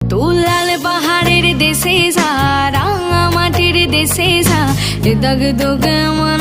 তুলাল পাহাড়ের দেশে যা রাঙা মাটির দেশে যা দগ দগ মা